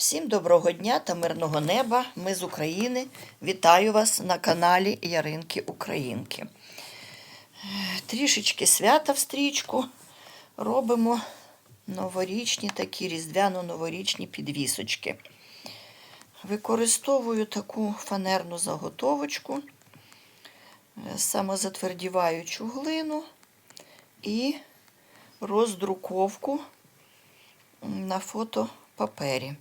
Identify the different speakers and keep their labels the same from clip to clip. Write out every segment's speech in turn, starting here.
Speaker 1: Всім доброго дня та мирного неба. Ми з України. Вітаю вас на каналі Яринки Українки. Трішечки свята в стрічку робимо новорічні такі різдвяно-новорічні підвісочки. Використовую таку фанерну заготовочку, е, самозатвердіваючу глину і роздруковку на фотопапері.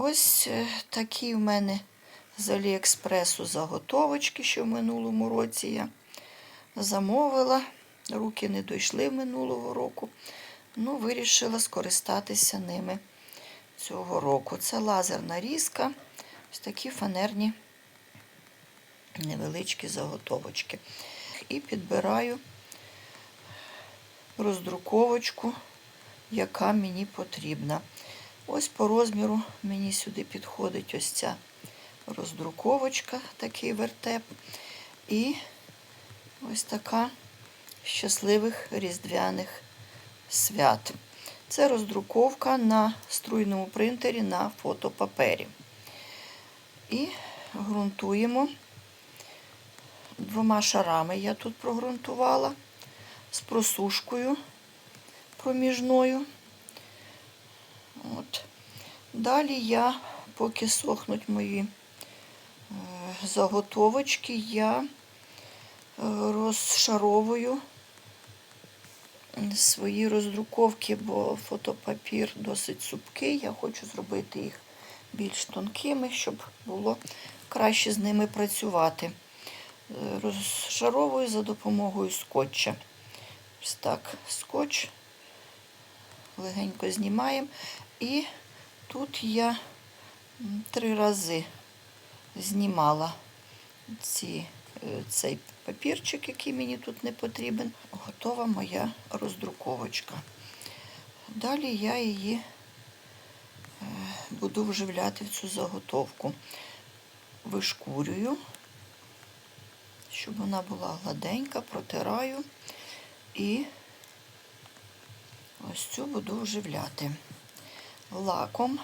Speaker 1: Ось е, такі в мене з Аліекспресу заготовочки, що в минулому році я замовила. Руки не дійшли минулого року. Ну, вирішила скористатися ними цього року. Це лазерна різка. Ось такі фанерні невеличкі заготовочки. І підбираю роздруковочку, яка мені потрібна. Ось по розміру мені сюди підходить ось ця роздруковочка, такий вертеп. І ось така щасливих різдвяних свят. Це роздруковка на струйному принтері на фотопапері. І ґрунтуємо двома шарами я тут прогрунтувала з просушкою проміжною. От. Далі я, поки сохнуть мої е, заготовочки, я е, розшаровую свої роздруковки, бо фотопапір досить супкий. Я хочу зробити їх більш тонкими, щоб було краще з ними працювати. Е, Розшаровую за допомогою скотча. Ось так, скотч легенько знімаємо. І тут я три рази знімала ці, е, цей папірчик, який мені тут не потрібен. Готова моя роздруковочка. Далі я її е, буду вживляти в цю заготовку. Вишкурюю, щоб вона була гладенька, протираю і ось цю буду вживляти лаком.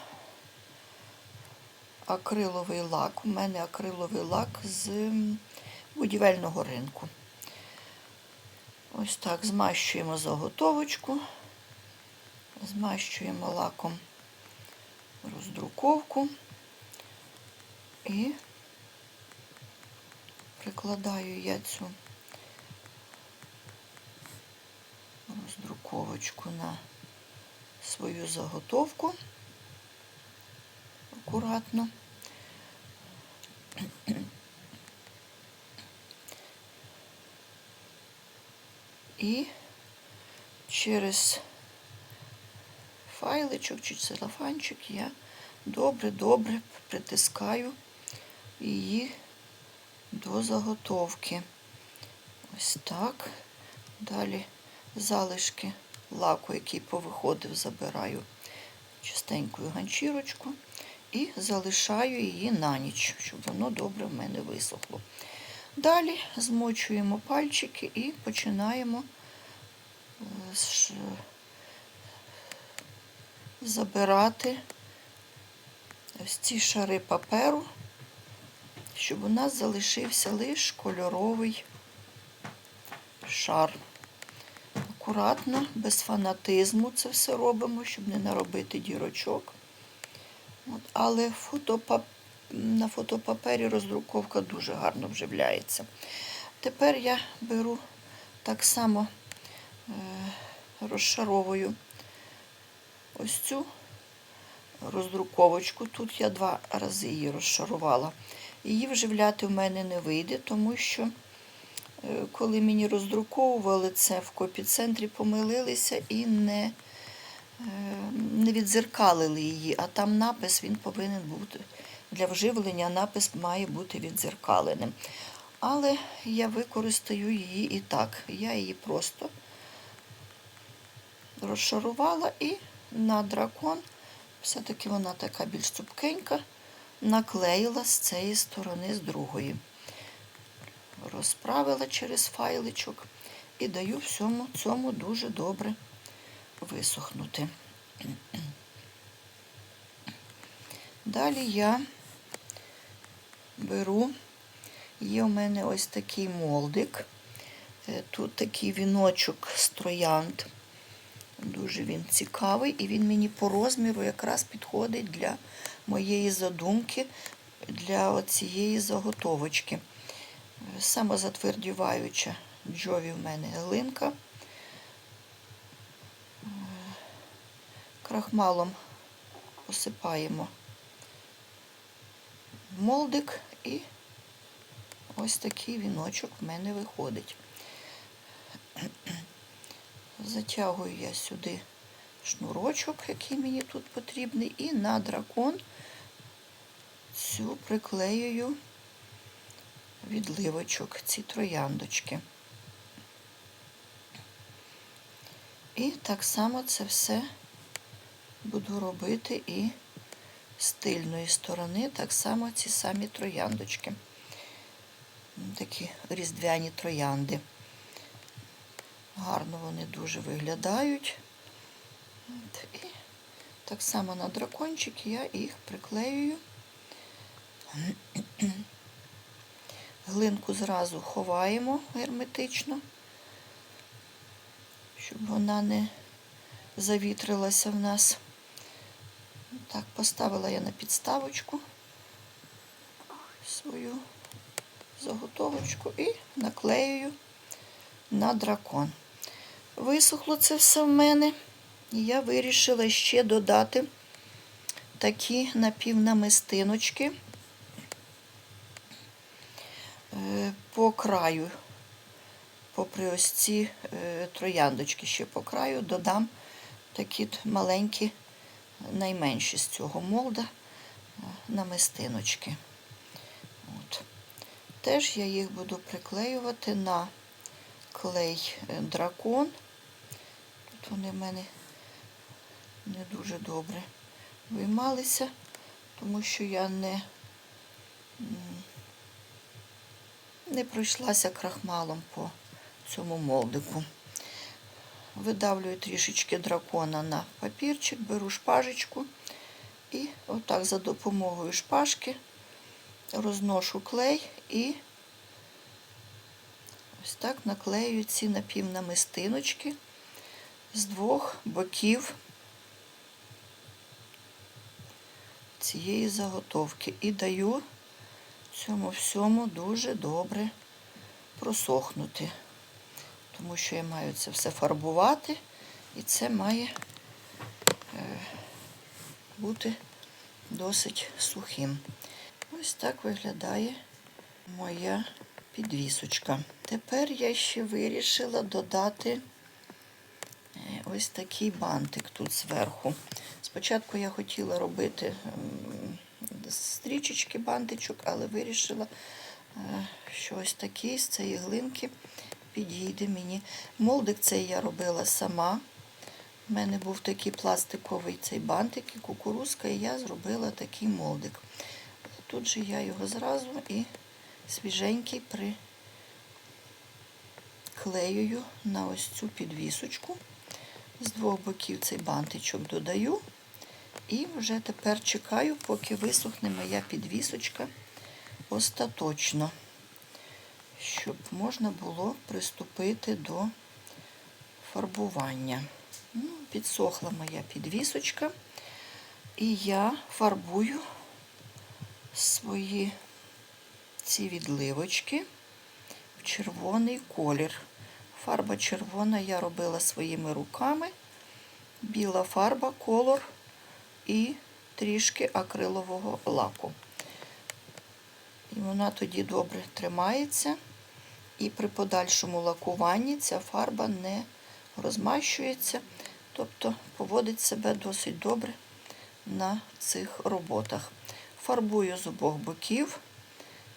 Speaker 1: Акриловий лак. У мене акриловий лак з будівельного ринку. Ось так змащуємо заготовочку, змащуємо лаком роздруковку і прикладаю я цю роздруковочку на свою заготовку акуратно. І через файличок чи целофанчик я добре-добре притискаю її до заготовки. Ось так. Далі залишки лаку, який повиходив, забираю чистенькою ганчірочку і залишаю її на ніч, щоб воно добре в мене висохло. Далі змочуємо пальчики і починаємо е, забирати ось ці шари паперу, щоб у нас залишився лише кольоровий шар. Акуратно, без фанатизму це все робимо, щоб не наробити дірочок. От, але фотопап... на фотопапері роздруковка дуже гарно вживляється. Тепер я беру так само е, розшаровую ось цю роздруковочку. Тут я два рази її розшарувала. Її вживляти в мене не вийде, тому що коли мені роздруковували це в копіцентрі, помилилися і не, е, не відзеркалили її, а там напис він повинен бути для вживлення, напис має бути відзеркаленим. Але я використаю її і так. Я її просто розшарувала і на дракон, все-таки вона така більш цупкенька, наклеїла з цієї сторони, з другої. Розправила через файличок і даю всьому цьому дуже добре висохнути. Далі я беру, є у мене ось такий молдик. Е, Тут такий віночок з троянд. Дуже він цікавий і він мені по розміру якраз підходить для моєї задумки, для цієї заготовочки. Самозатвердіваюча джові в мене глинка. Крахмалом посипаємо молдик і ось такий віночок в мене виходить. Затягую я сюди шнурочок, який мені тут потрібний, і на дракон цю приклеюю відливочок, ці трояндочки. І так само це все буду робити і з тильної сторони, так само ці самі трояндочки. Такі різдвяні троянди. Гарно вони дуже виглядають. І так само на дракончик я їх приклеюю. Глинку зразу ховаємо герметично, щоб вона не завітрилася в нас. Так, поставила я на підставочку свою заготовочку і наклеюю на дракон. Висохло це все в мене, і я вирішила ще додати такі напівнамистиночки е, по краю, попри ось ці е, трояндочки ще по краю, додам такі маленькі, найменші з цього молда е, намистиночки. От. Теж я їх буду приклеювати на клей е, дракон. Тут вони в мене не дуже добре виймалися, тому що я не, не пройшлася крахмалом по цьому молдику. Видавлюю трішечки дракона на папірчик, беру шпажечку і отак за допомогою шпажки розношу клей і ось так наклею ці напівнамистиночки з двох боків цієї заготовки і даю цьому всьому дуже добре просохнути, тому що я маю це все фарбувати, і це має е, бути досить сухим. Ось так виглядає моя підвісочка. Тепер я ще вирішила додати е, ось такий бантик тут зверху. Спочатку я хотіла робити стрічечки бантичок, але вирішила, е, що ось такий з цієї глинки підійде мені. Молдик цей я робила сама. У мене був такий пластиковий цей бантик і кукурузка, і я зробила такий молдик. Тут же я його зразу і свіженький приклеюю на ось цю підвісочку. З двох боків цей бантичок додаю. І вже тепер чекаю, поки висохне моя підвісочка остаточно, щоб можна було приступити до фарбування. Ну, Підсохла моя підвісочка, і я фарбую свої ці відливочки в червоний колір. Фарба червона я робила своїми руками, біла фарба, колор і трішки акрилового лаку. І вона тоді добре тримається. І при подальшому лакуванні ця фарба не розмащується, тобто поводить себе досить добре на цих роботах. Фарбую з обох боків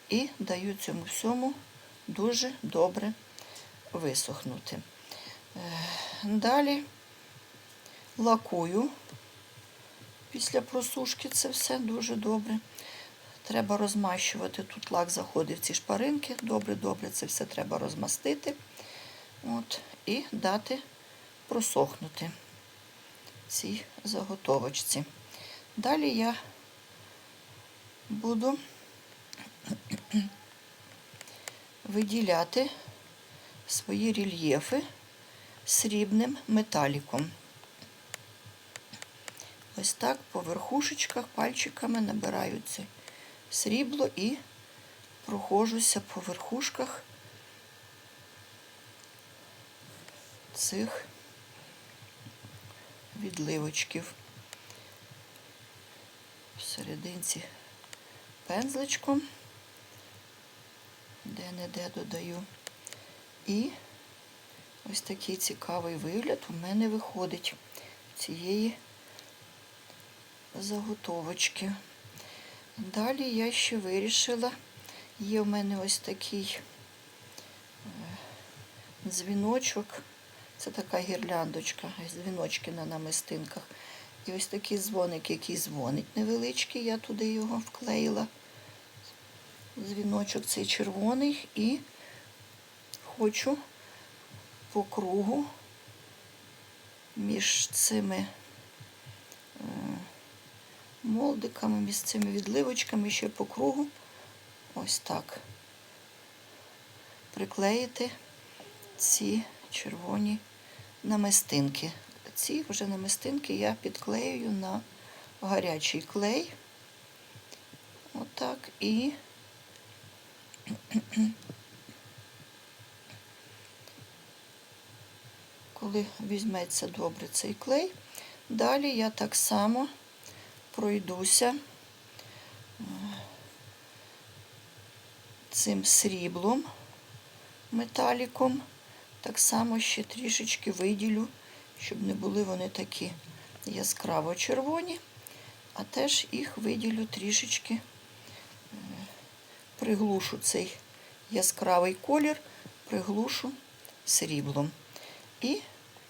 Speaker 1: і даю цьому всьому дуже добре висохнути. Е, Далі лакую після просушки це все дуже добре. Треба розмащувати. Тут лак заходить в ці шпаринки. Добре-добре це все треба розмастити. От, І дати просохнути цій заготовочці. Далі я буду виділяти свої рельєфи срібним металіком. Ось так по верхушечках пальчиками набираю це срібло і прохожуся по верхушках цих відливочків. Всерединці пензличком, де-не-де додаю. І ось такий цікавий вигляд у мене виходить цієї заготовочки. Далі я ще вирішила, є в мене ось такий е, дзвіночок, це така гірляндочка, дзвіночки на намистинках. І ось такий дзвоник, який дзвонить невеличкий, я туди його вклеїла. Дзвіночок цей червоний і хочу по кругу між цими молдиками, між цими відливочками ще по кругу ось так приклеїти ці червоні намистинки. Ці вже намистинки я підклеюю на гарячий клей. Отак і коли візьметься добре цей клей, далі я так само пройдуся е, цим сріблом, металіком, так само ще трішечки виділю, щоб не були вони такі яскраво червоні, а теж їх виділю трішечки, е, приглушу цей яскравий колір, приглушу сріблом. І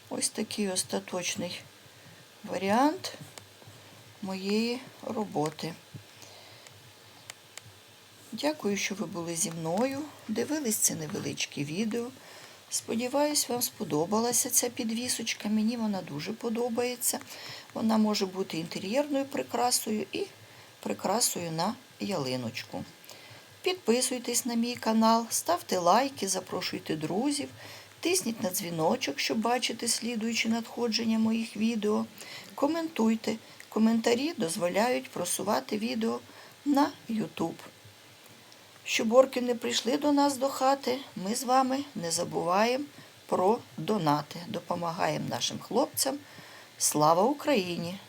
Speaker 1: ось такий остаточний варіант моєї роботи. Дякую, що ви були зі мною, дивились це невеличке відео. Сподіваюсь, вам сподобалася ця підвісочка. Мені вона дуже подобається. Вона може бути інтер'єрною прикрасою і прикрасою на ялиночку. Підписуйтесь на мій канал, ставте лайки, запрошуйте друзів, тисніть на дзвіночок, щоб бачити слідуючі надходження моїх відео. Коментуйте. Коментарі дозволяють просувати відео на YouTube. Щоб орки не прийшли до нас до хати, ми з вами не забуваємо про донати. Допомагаємо нашим хлопцям. Слава Україні!